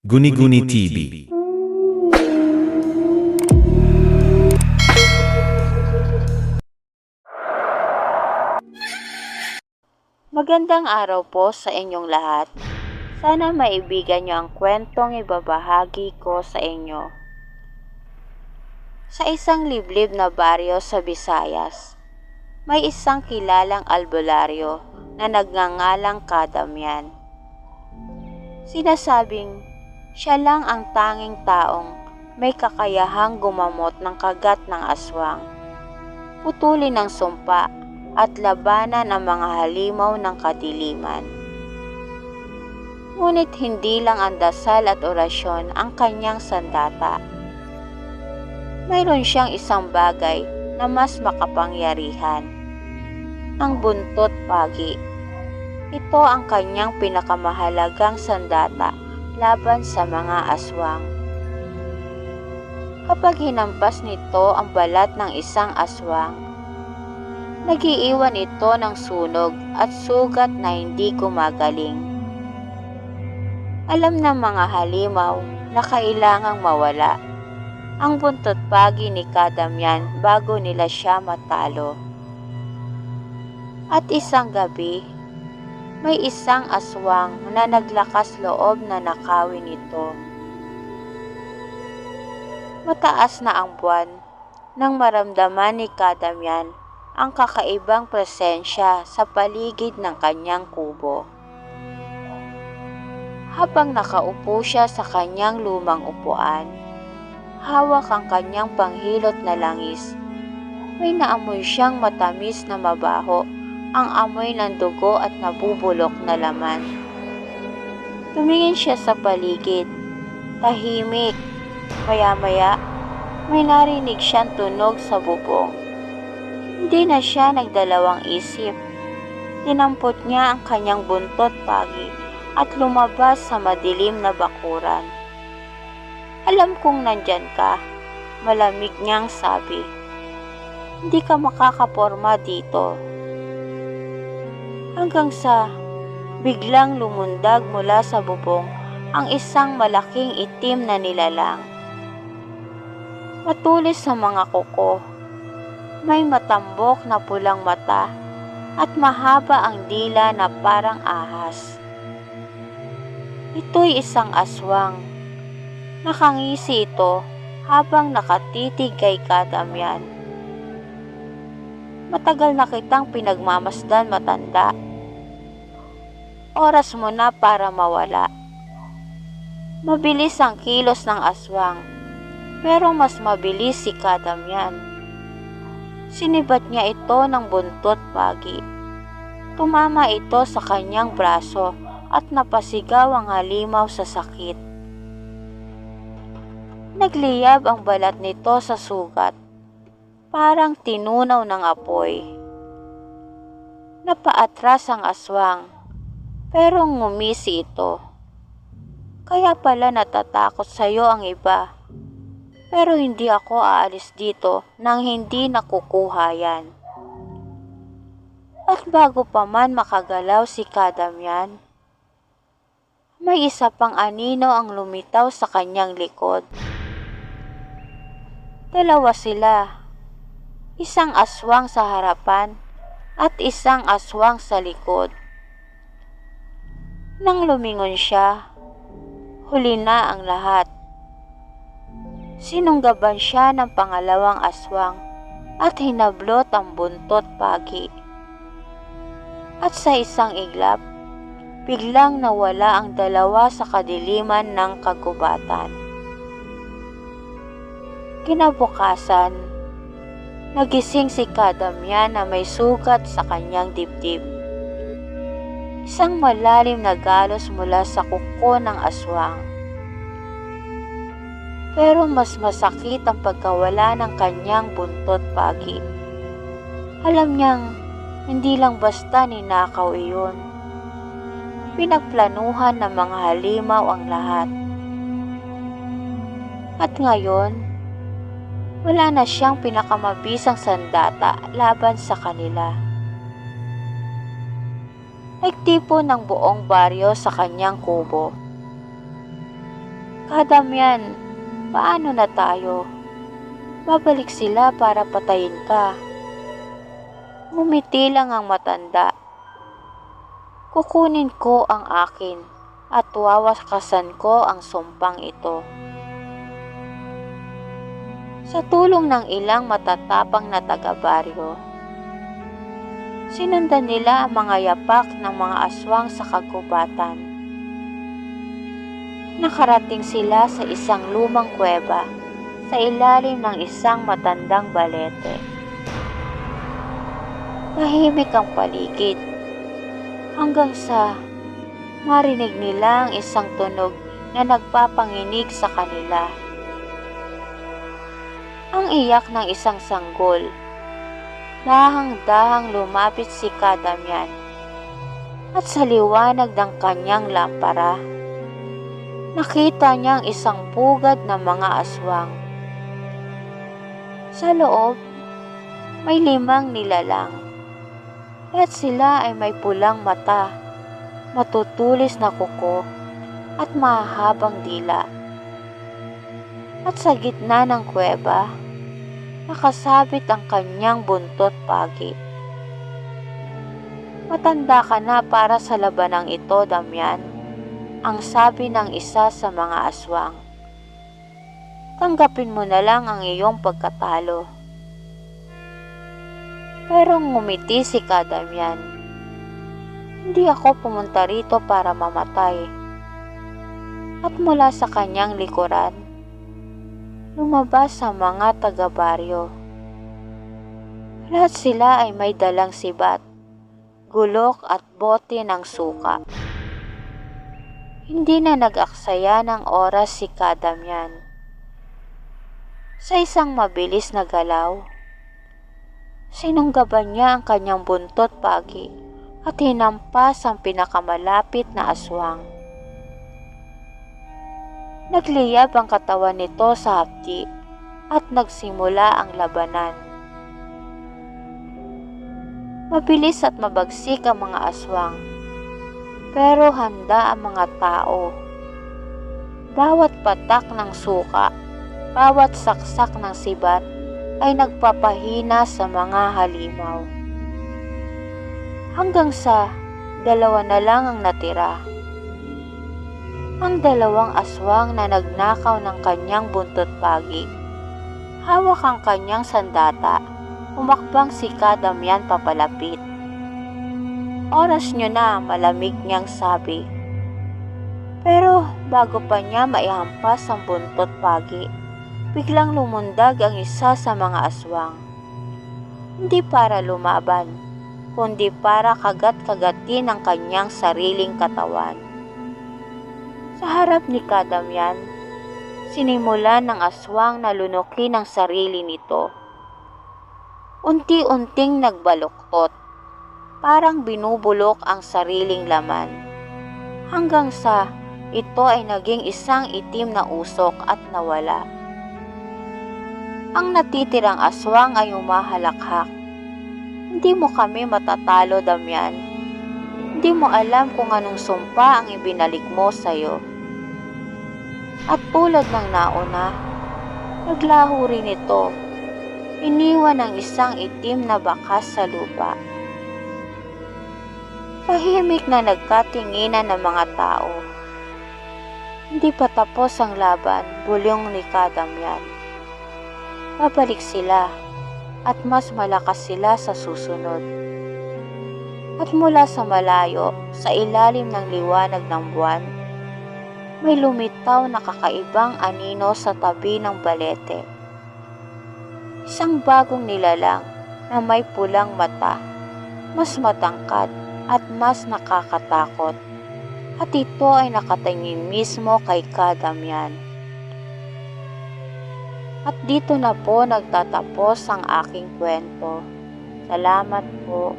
Guni-Guni TV. Magandang araw po sa inyong lahat. Sana maibigan niyo ang kwentong ibabahagi ko sa inyo. Sa isang liblib na baryo sa Visayas, may isang kilalang albularyo na nagngangalang Kadamyan. Sinasabing siya lang ang tanging taong may kakayahang gumamot ng kagat ng aswang, putulin ng sumpa at labanan ang mga halimaw ng kadiliman. Ngunit hindi lang ang dasal at orasyon ang kanyang sandata. Mayroon siyang isang bagay na mas makapangyarihan. Ang buntot pagi. Ito ang kanyang pinakamahalagang sandata laban sa mga aswang. Kapag hinampas nito ang balat ng isang aswang, nagiiwan ito ng sunog at sugat na hindi gumagaling. Alam ng mga halimaw na kailangang mawala ang buntot pagi ni Kadamyan bago nila siya matalo. At isang gabi, may isang aswang na naglakas loob na nakawin ito. Mataas na ang buwan nang maramdaman ni Kadamyan ang kakaibang presensya sa paligid ng kanyang kubo. Habang nakaupo siya sa kanyang lumang upuan, hawak ang kanyang panghilot na langis. May naamoy siyang matamis na mabaho, ang amoy ng dugo at nabubulok na laman. Tumingin siya sa paligid, tahimik. Maya-maya, may narinig siyang tunog sa bubong. Hindi na siya nagdalawang isip. Tinampot niya ang kanyang buntot pagi at lumabas sa madilim na bakuran. Alam kong nandyan ka, malamig niyang sabi. Hindi ka makakaporma dito. Hanggang sa biglang lumundag mula sa bubong ang isang malaking itim na nilalang. Matulis sa mga kuko may matambok na pulang mata at mahaba ang dila na parang ahas. Ito'y isang aswang. Nakangisi ito habang nakatitig kay Kadamyan. Matagal na kitang pinagmamasdan matanda. Oras mo na para mawala. Mabilis ang kilos ng aswang, pero mas mabilis si Kadamyan. Sinibat niya ito ng buntot pagi. Tumama ito sa kanyang braso at napasigaw ang halimaw sa sakit. Nagliyab ang balat nito sa sugat, parang tinunaw ng apoy. Napaatras ang aswang, pero ngumisi ito. Kaya pala natatakot sa'yo ang iba. Pero hindi ako aalis dito nang hindi nakukuha yan. At bago pa man makagalaw si Kadamyan, may isa pang anino ang lumitaw sa kanyang likod. Dalawa sila, isang aswang sa harapan at isang aswang sa likod. Nang lumingon siya, huli na ang lahat. Sinunggaban siya ng pangalawang aswang at hinablot ang buntot pagi. At sa isang iglap, biglang nawala ang dalawa sa kadiliman ng kagubatan. Kinabukasan, nagising si Kadamyan na may sugat sa kanyang dibdib. Isang malalim na galos mula sa kuko ng aswang. Pero mas masakit ang pagkawala ng kanyang buntot pagi. Alam niyang hindi lang basta ninakaw iyon. Pinagplanuhan ng mga halimaw ang lahat. At ngayon, wala na siyang pinakamabisang sandata laban sa kanila. Nagtipo ng buong baryo sa kanyang kubo. Kadamyan, paano na tayo? Babalik sila para patayin ka. Ngumiti lang ang matanda. Kukunin ko ang akin at wawakasan ko ang sumpang ito. Sa tulong ng ilang matatapang na taga-baryo, sinundan nila ang mga yapak ng mga aswang sa kagubatan. Nakarating sila sa isang lumang kuweba sa ilalim ng isang matandang balete. Tahimik ang paligid hanggang sa marinig nila ang isang tunog na nagpapanginig sa kanila. Ang iyak ng isang sanggol. Dahang-dahang lumapit si Kadamyan at sa liwanag ng kanyang lampara, nakita niyang isang pugad ng mga aswang. Sa loob, may limang nilalang. At sila ay may pulang mata, matutulis na kuko, at mahahabang dila. At sa gitna ng kuweba, nakasabit ang kanyang buntot pagi. Matanda ka na para sa labanang ito, Damian, ang sabi ng isa sa mga aswang. Tanggapin mo na lang ang iyong pagkatalo. Pero ngumiti si Kadamian. Hindi ako pumunta rito para mamatay. At mula sa kanyang likuran, lumabas sa mga taga-baryo. Lahat sila ay may dalang sibat, gulok at bote ng suka. Hindi na nag-aksaya ng oras si Kadamyan. Sa isang mabilis na galaw, sinunggaban niya ang kanyang buntot pagi at hinampas ang pinakamalapit na aswang. Nagliyab ang katawan nito sa hapdi at nagsimula ang labanan. Mabilis at mabagsik ang mga aswang, pero handa ang mga tao. Bawat patak ng suka, bawat saksak ng sibat ay nagpapahina sa mga halimaw. Hanggang sa dalawa na lang ang natira ang dalawang aswang na nagnakaw ng kanyang buntot pagi. Hawak ang kanyang sandata, umakbang si Kadamyan papalapit. Oras nyo na, malamig niyang sabi. Pero bago pa niya maihampas ang buntot pagi, biglang lumundag ang isa sa mga aswang. Hindi para lumaban, kundi para kagat-kagatin ang kanyang sariling katawan. Sa harap ni Kadamyan, sinimulan ng aswang na lunukin ang sarili nito. Unti-unting nagbaluktot, parang binubulok ang sariling laman. Hanggang sa ito ay naging isang itim na usok at nawala. Ang natitirang aswang ay umahalakhak. Hindi mo kami matatalo, Damyan. Hindi mo alam kung anong sumpa ang ibinalik mo sa'yo. At tulad ng nauna, naglaho rin ito. Iniwan ang isang itim na bakas sa lupa. Tahimik na nagkatinginan ng mga tao. Hindi pa tapos ang laban, bulyong ni Kadamyan. Babalik sila at mas malakas sila sa susunod. At mula sa malayo, sa ilalim ng liwanag ng buwan, may lumitaw na kakaibang anino sa tabi ng balete. Isang bagong nilalang na may pulang mata, mas matangkad at mas nakakatakot. At ito ay nakatingin mismo kay Kadamyan. At dito na po nagtatapos ang aking kwento. Salamat po.